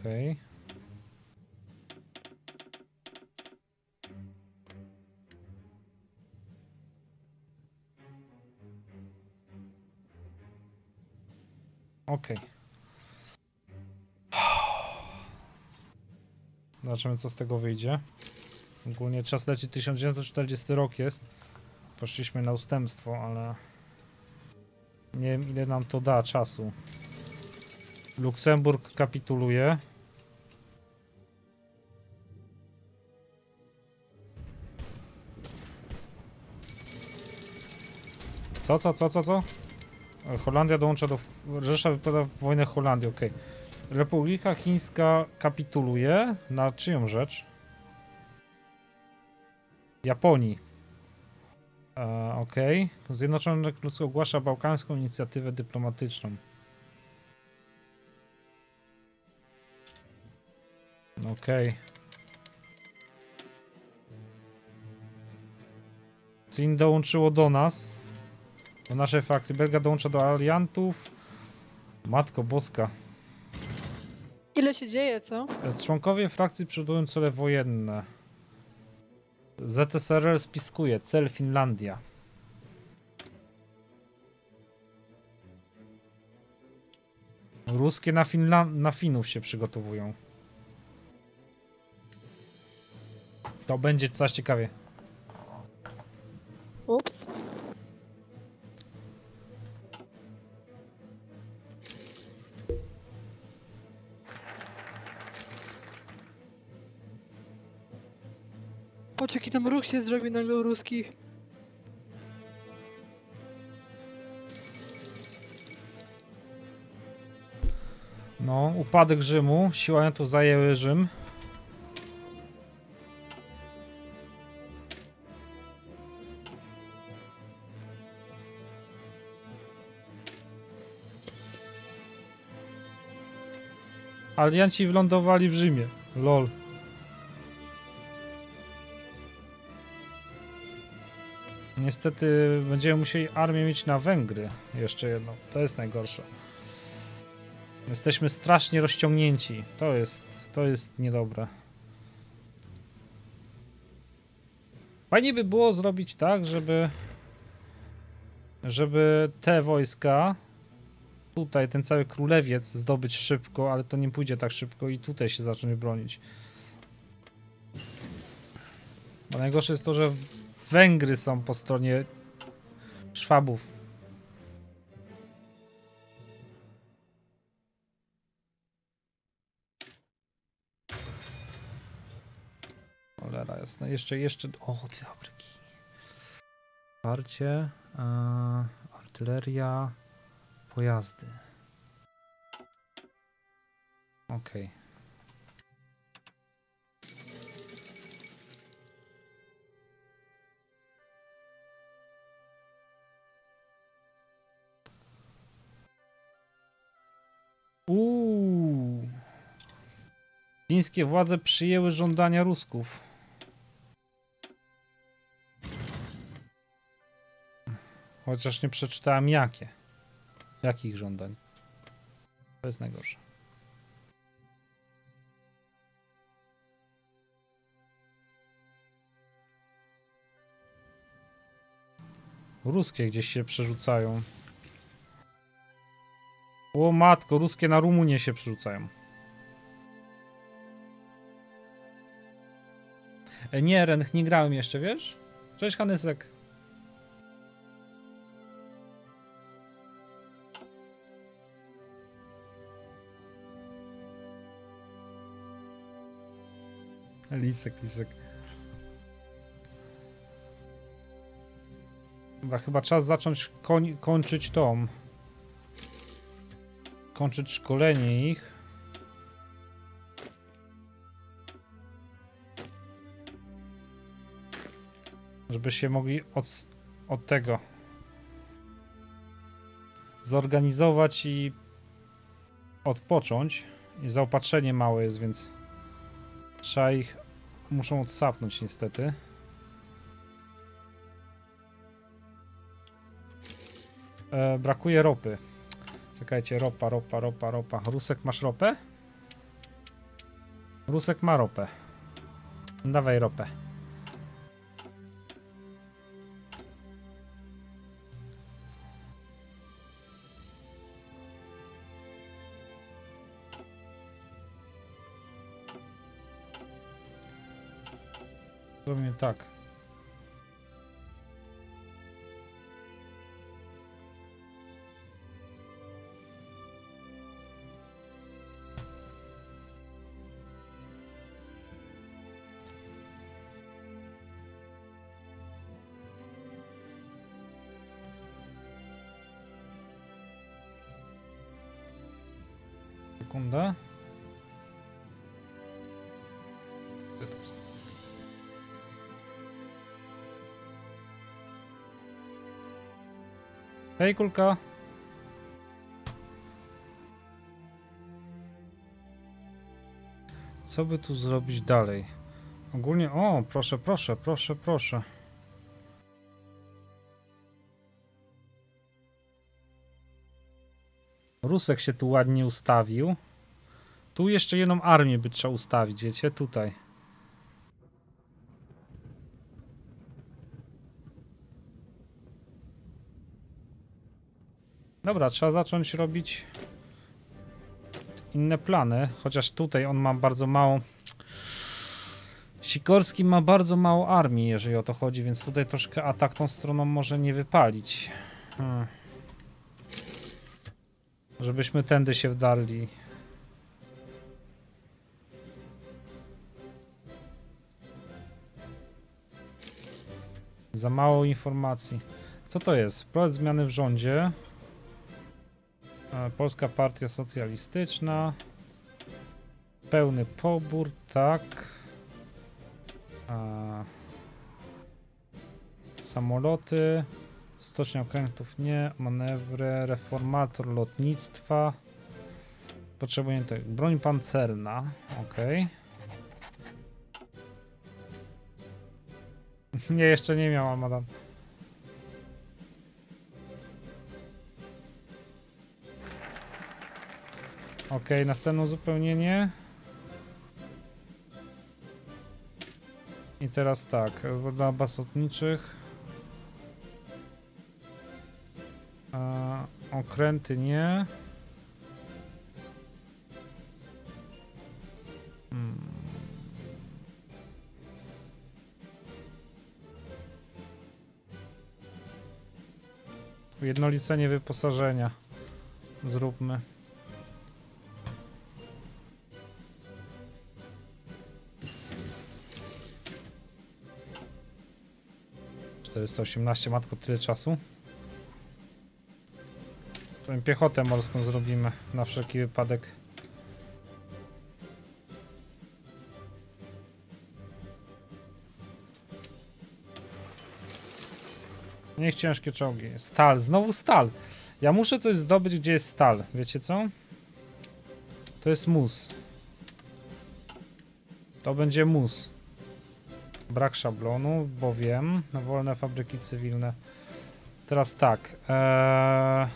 Okej. Okej. Zobaczymy co z tego wyjdzie. Ogólnie czas leci 1940 rok jest. Poszliśmy na ustępstwo, ale nie wiem ile nam to da czasu. Luksemburg kapituluje. Co, co, co, co, co? Holandia dołącza do... Rzesza wypada w wojnę Holandii, okej. Republika Chińska kapituluje. Na czyją rzecz? Japonii. E, okej. Zjednoczone Królestwo ogłasza bałkańską inicjatywę dyplomatyczną. Okej. Chin dołączyło do nas. Do naszej frakcji. Belgia dołącza do aliantów. Matko boska. Ile się dzieje, co? Członkowie frakcji przodują cele wojenne. ZSRR spiskuje. Cel Finlandia. Ruskie na, Finla- na Finów się przygotowują. To będzie coś ciekawie. Ups. Patrz jaki tam ruch się zrobił nagle u ruskich. No, upadek Rzymu. Siły Aliantów zajęły Rzym. Alianci wylądowali w Rzymie. Lol. Niestety będziemy musieli armię mieć na Węgry. Jeszcze jedno. To jest najgorsze. Jesteśmy strasznie rozciągnięci. To jest, to jest niedobre. Fajnie by było zrobić tak, żeby żeby te wojska tutaj, ten cały królewiec zdobyć szybko, ale to nie pójdzie tak szybko i tutaj się zacząć bronić. Bo najgorsze jest to, że Węgry są po stronie Szwabów. Cholera jasna. Jeszcze, jeszcze... O, ty. Wsparcie, e, artyleria, pojazdy. Okej. Uuu. Chińskie władze przyjęły żądania Rusków. Chociaż nie przeczytałem jakie. Jakich żądań. To jest najgorsze. Ruskie gdzieś się przerzucają. O matko, ruskie na Rumunię się przerzucają. Nie, Rench, nie grałem jeszcze, wiesz? Cześć, Hanysek. Lisek, lisek. Chyba czas zacząć koń, kończyć tą. Kończyć szkolenie ich. Żeby się mogli od, od tego zorganizować i odpocząć. I zaopatrzenie małe jest, więc trzeba ich muszą odsapnąć niestety. E, brakuje ropy. Czekajcie, ropa, ropa, ropa, ropa. Rusek, masz ropę? Rusek ma ropę. Dawaj ropę. Zrobimy tak. Hej, kulka. Co by tu zrobić dalej? Ogólnie, o, proszę, proszę, proszę, proszę. Rusek się tu ładnie ustawił. Tu jeszcze jedną armię by trzeba ustawić, wiecie, tutaj. Dobra, trzeba zacząć robić inne plany, chociaż tutaj on ma bardzo mało... Sikorski ma bardzo mało armii, jeżeli o to chodzi, więc tutaj troszkę atak tą stroną może nie wypalić. Hmm. Żebyśmy tędy się wdarli. Za mało informacji. Co to jest? Projekt zmiany w rządzie. Polska Partia Socjalistyczna. Pełny pobór, tak. A... Samoloty. Stocznia okrętów nie. Manewry. Reformator lotnictwa. Potrzebujemy tak. Broń pancerna. Ok. nie, jeszcze nie miał madam. Ok, następne uzupełnienie. I teraz tak, dla baz lotniczych. A, okręty nie. Hmm. Ujednolicenie wyposażenia. Zróbmy. 418, matko, tyle czasu. Piechotę morską zrobimy, na wszelki wypadek. Niech ciężkie czołgi. Stal, znowu stal. Ja muszę coś zdobyć, gdzie jest stal. Wiecie co? To jest mus. To będzie mus. Brak szablonu, bo wiem. Na wolne fabryki cywilne. Teraz tak. Ee...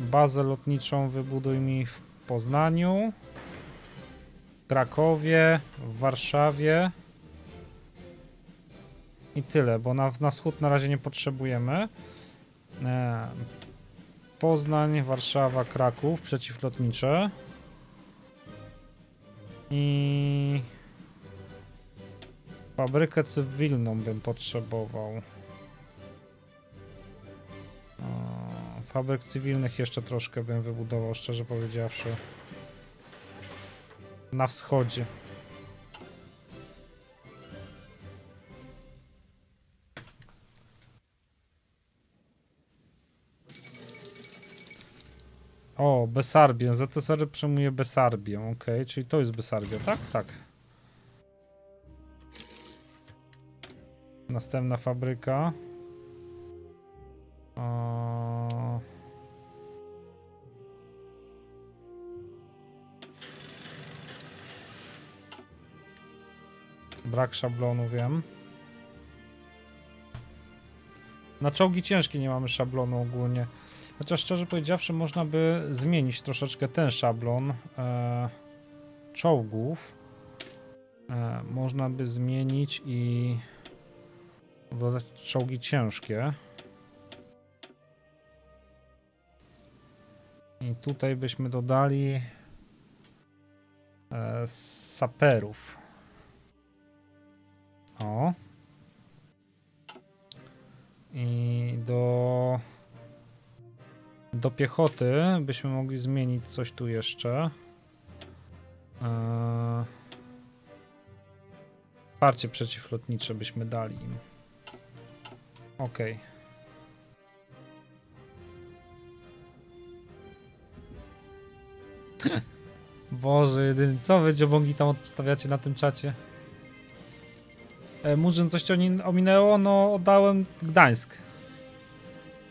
Bazę lotniczą wybuduj mi w Poznaniu. Krakowie, w Warszawie. I tyle, bo na, na wschód na razie nie potrzebujemy. E, Poznań, Warszawa, Kraków, przeciwlotnicze. I fabrykę cywilną bym potrzebował. Fabryk cywilnych jeszcze troszkę bym wybudował, szczerze powiedziawszy. Na wschodzie. O, Besarbię. ZSR przejmuje Besarbię. Ok, czyli to jest Besarbia, tak? Tak. Następna fabryka. O... Brak szablonu, wiem. Na czołgi ciężkie nie mamy szablonu ogólnie. Chociaż szczerze powiedziawszy, można by zmienić troszeczkę ten szablon e, czołgów. E, można by zmienić i dodać czołgi ciężkie. I tutaj byśmy dodali e, saperów. O. I do do piechoty byśmy mogli zmienić coś tu jeszcze. Parcie przeciwlotnicze byśmy dali im. Okej. Boże, jedyny, co wy dziobągi tam odstawiacie na tym czacie? E, Murzyn, coś ci oni- ominęło? No, oddałem Gdańsk.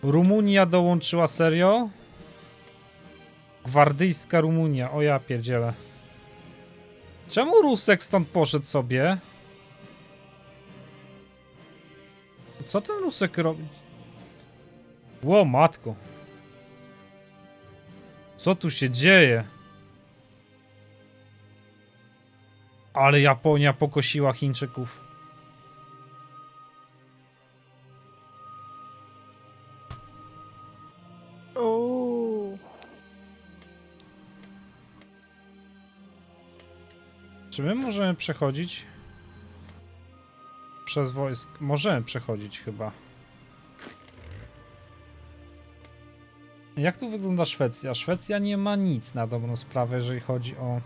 Rumunia dołączyła serio? Gwardyjska Rumunia, o ja pierdzielę. Czemu Rusek stąd poszedł sobie? Co ten Rusek robi? Ło, matko. Co tu się dzieje? Ale Japonia pokosiła Chińczyków. Czy my możemy przechodzić przez wojsk? Możemy przechodzić chyba. Jak tu wygląda Szwecja? Szwecja nie ma nic na dobrą sprawę, jeżeli chodzi o.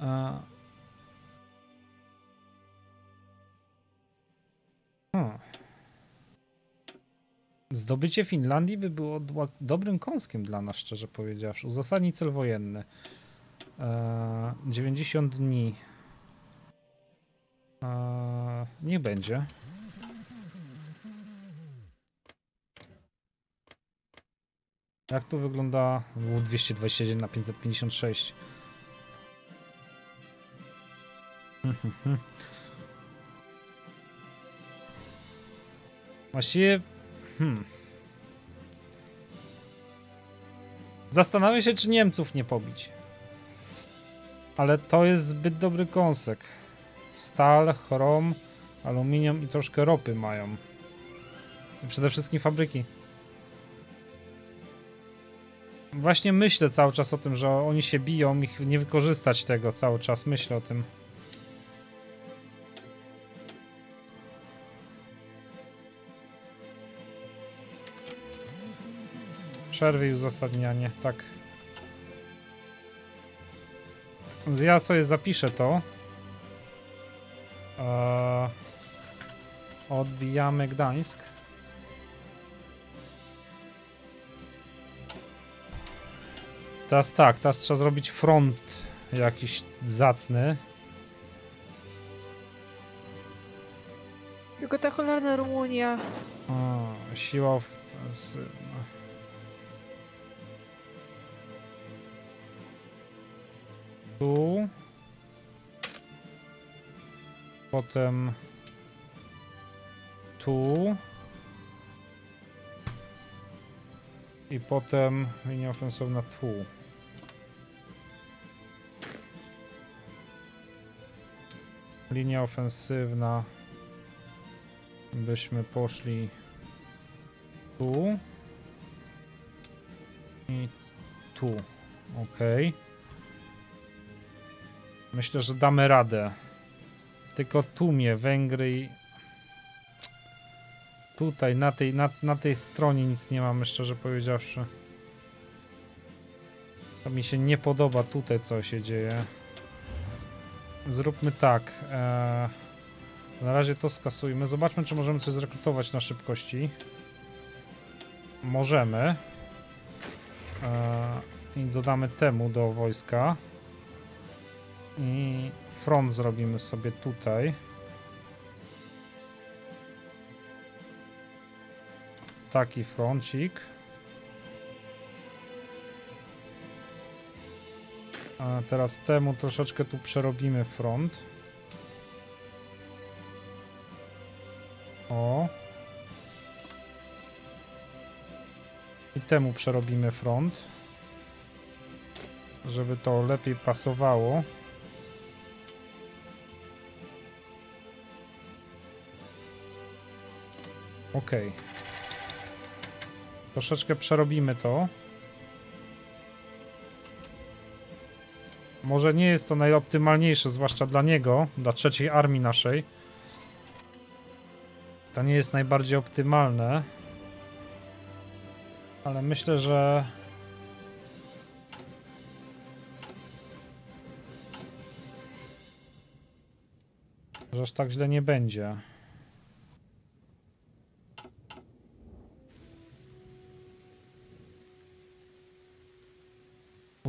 E... Hmm. Zdobycie Finlandii by było dobrym kąskiem dla nas, szczerze powiedziawszy. Uzasadnij cel wojenny. Eee, 90 dni. Eee, niech będzie. Jak to wygląda? Było 221 na 556. Właściwie. Hmm. Zastanawiam się, czy Niemców nie pobić. Ale to jest zbyt dobry kąsek. Stal, chrom, aluminium i troszkę ropy mają. I przede wszystkim fabryki. Właśnie myślę cały czas o tym, że oni się biją i ch- nie wykorzystać tego cały czas. Myślę o tym. Przerwy i uzasadnianie, tak. Więc Ja sobie zapiszę to. Eee, odbijamy Gdańsk. Teraz tak, teraz trzeba zrobić front jakiś zacny. Tylko ta cholerna Rumunia. O, siła ofensywna. Tu. Potem tu. I potem linia ofensywna tu. Linia ofensywna byśmy poszli tu i tu. Ok. Myślę, że damy radę. Tylko tu mnie Węgry tutaj na tej, na, na tej stronie nic nie mamy, szczerze powiedziawszy. To mi się nie podoba tutaj, co się dzieje. Zróbmy tak. E, na razie to skasujmy. Zobaczmy, czy możemy coś zrekrutować na szybkości. Możemy. E, I dodamy temu do wojska. I front zrobimy sobie tutaj. Taki froncik. A teraz temu troszeczkę tu przerobimy front. O. temu przerobimy front. Żeby to lepiej pasowało. Ok. Troszeczkę przerobimy to. Może nie jest to najoptymalniejsze, zwłaszcza dla niego, dla trzeciej armii naszej. To nie jest najbardziej optymalne. Ale myślę, że... Że aż tak źle nie będzie.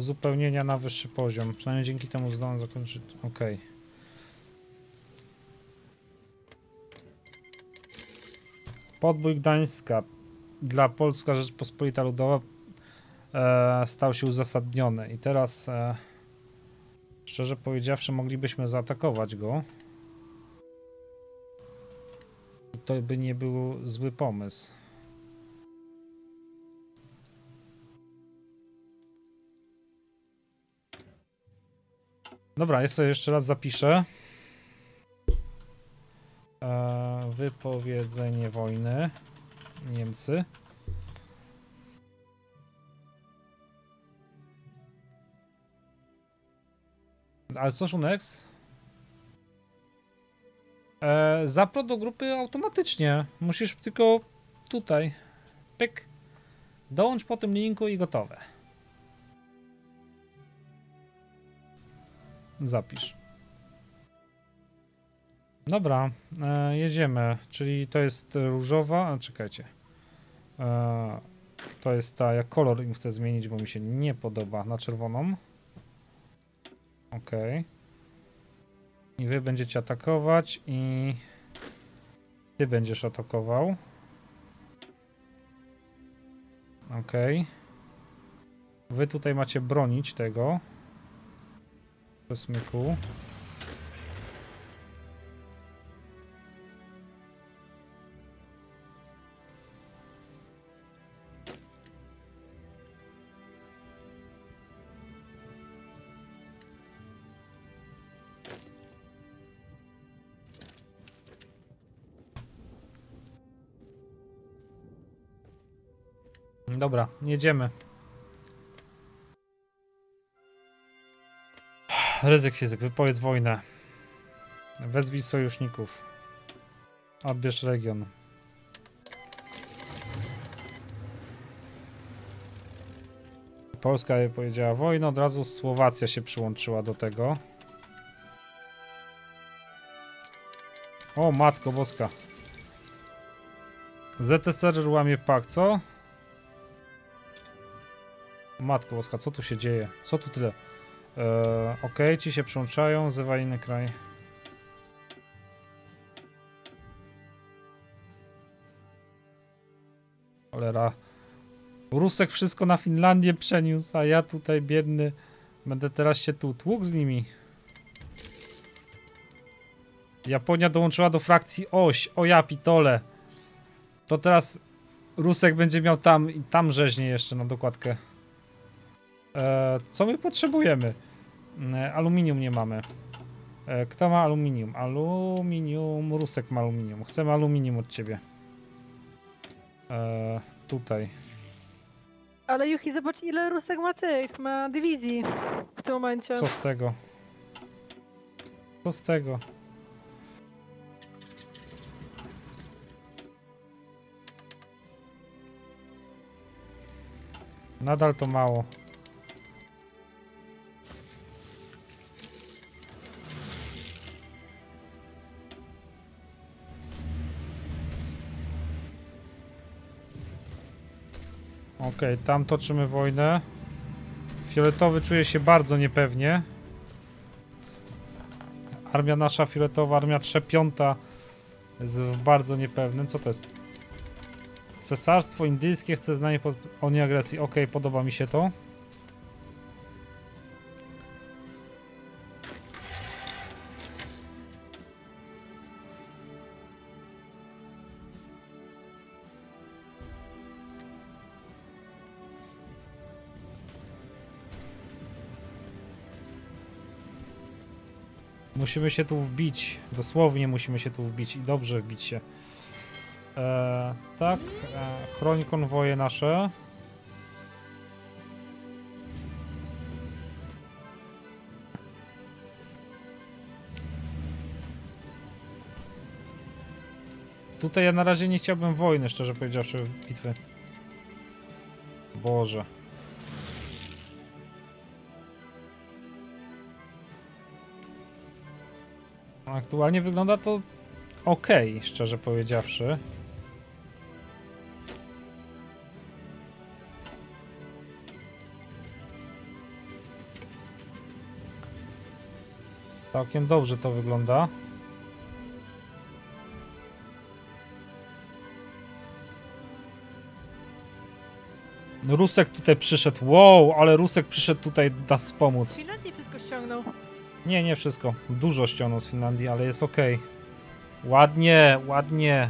Uzupełnienia na wyższy poziom. Przynajmniej dzięki temu zdołam zakończyć. Ok. Podbój Gdańska dla Polska Rzeczpospolita Ludowa e, stał się uzasadniony. I teraz, e, szczerze powiedziawszy, moglibyśmy zaatakować go. To by nie był zły pomysł. Dobra, ja sobie jeszcze raz zapiszę. E, wypowiedzenie wojny. Niemcy. Ale co Szunex? E, zapro do grupy automatycznie. Musisz tylko tutaj. Pyk. Dołącz po tym linku i gotowe. Zapisz. Dobra, e, jedziemy. Czyli to jest różowa. A, czekajcie. E, to jest ta, ja kolor im chcę zmienić, bo mi się nie podoba na czerwoną. Ok. I wy będziecie atakować i ty będziesz atakował. Ok. Wy tutaj macie bronić tego. Przesmyku. Dobra, jedziemy. Ryzyk fizyk, wypowiedz wojnę. Wezwij sojuszników. Odbierz region. Polska powiedziała wojnę, od razu Słowacja się przyłączyła do tego. O, matko boska. ZSR łamie pak, co? Matko boska, co tu się dzieje? Co tu tyle? Eee, ok, ci się przyłączają, zywa inny kraj. Cholera. Rusek wszystko na Finlandię przeniósł, a ja tutaj biedny będę teraz się tu tłukł z nimi. Japonia dołączyła do frakcji oś. O ja pitole. To teraz Rusek będzie miał tam i tam rzeźnie jeszcze na dokładkę. E, co my potrzebujemy? E, aluminium nie mamy. E, kto ma aluminium? Aluminium, Rusek ma aluminium. Chcemy aluminium od ciebie. E, tutaj. Ale Juchi, zobacz ile Rusek ma tych, ma dywizji w tym momencie. Co z tego? Co z tego? Nadal to mało. Okej, okay, tam toczymy wojnę. Fioletowy czuje się bardzo niepewnie. Armia nasza fioletowa, armia trzepiąta jest bardzo niepewnym. Co to jest? Cesarstwo indyjskie chce znanie pod... o nieagresji. Okej, okay, podoba mi się to. Musimy się tu wbić. Dosłownie musimy się tu wbić i dobrze wbić się. E, tak, e, chroń konwoje nasze. Tutaj ja na razie nie chciałbym wojny, szczerze powiedziawszy, bitwy. Boże. Aktualnie wygląda to ok, szczerze powiedziawszy. Całkiem dobrze to wygląda. Rusek tutaj przyszedł. Wow, ale Rusek przyszedł tutaj nas pomóc. Finlandii wszystko ściągnął. Nie, nie wszystko. Dużo ściągnął z Finlandii, ale jest ok. Ładnie, ładnie.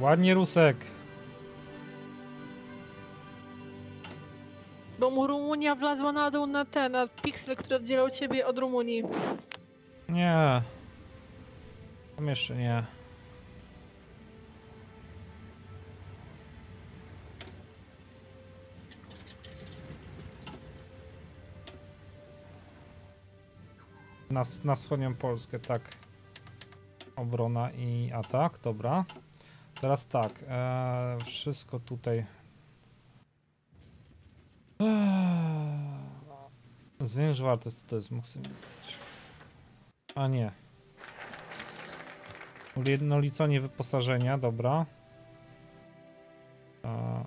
Ładnie, Rusek. Bo mu Rumunia wlazła na dół na ten, na piksel, który oddzielał ciebie od Rumunii. Nie. Tam jeszcze nie. Na, na wschodnią Polskę, tak. Obrona i atak, dobra. Teraz tak, e, wszystko tutaj. Eee, Zwiększ wartość, to jest maksimum. A nie. Ujednolicenie wyposażenia, dobra. A...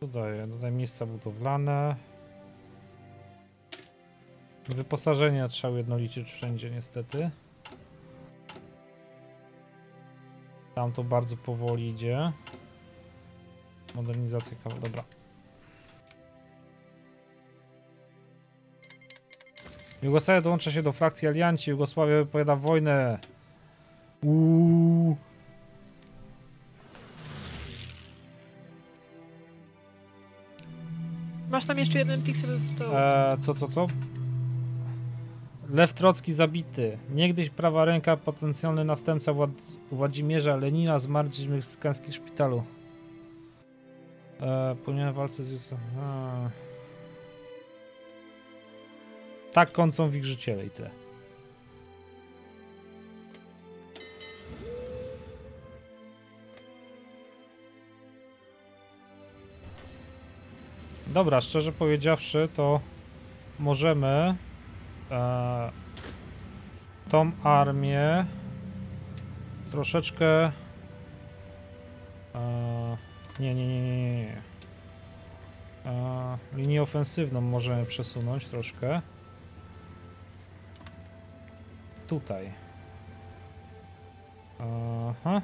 Dodaję, dodaj miejsca budowlane. Wyposażenie trzeba ujednolicić wszędzie niestety. Tam to bardzo powoli idzie. Modernizacja kawy, dobra. Jugosławia dołącza się do frakcji alianci. Jugosławia wypowiada wojnę. Uuu. Masz tam jeszcze jeden piksel z stołu. E, co, co, co? Lew Trocki zabity. Niegdyś prawa ręka, potencjalny następca Wład Władimierza Lenina zmarł w meksykańskim szpitalu. E, w walce z Józefem. Tak kończą w ich życiele i tyle. Dobra, szczerze powiedziawszy, to możemy e, tą armię troszeczkę. E, nie, nie, nie, nie, nie. E, linię ofensywną możemy przesunąć troszkę. Tutaj. Aha.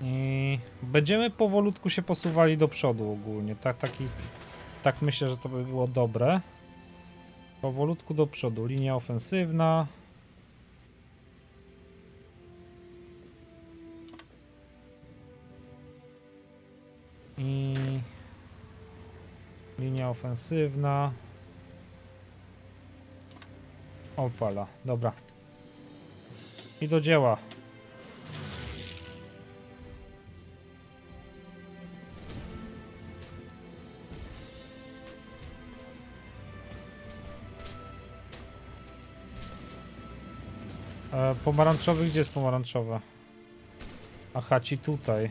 I będziemy powolutku się posuwali do przodu ogólnie. Tak, taki, tak myślę, że to by było dobre. Powolutku do przodu. Linia ofensywna. I linia ofensywna. Opala, dobra. I do dzieła. E, pomarańczowy, gdzie jest pomarańczowe? Aha, ci tutaj.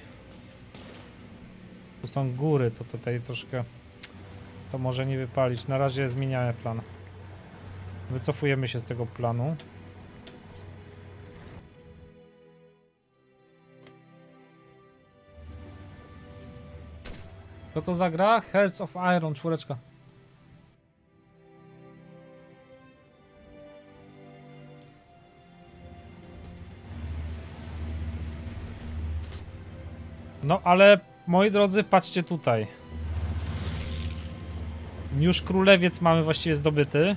Tu są góry, to tutaj troszkę... To może nie wypalić. Na razie zmieniamy plan. Wycofujemy się z tego planu. Co to za gra? Hearts of Iron, czwóreczka. No ale moi drodzy, patrzcie tutaj. Już królewiec mamy właściwie zdobyty.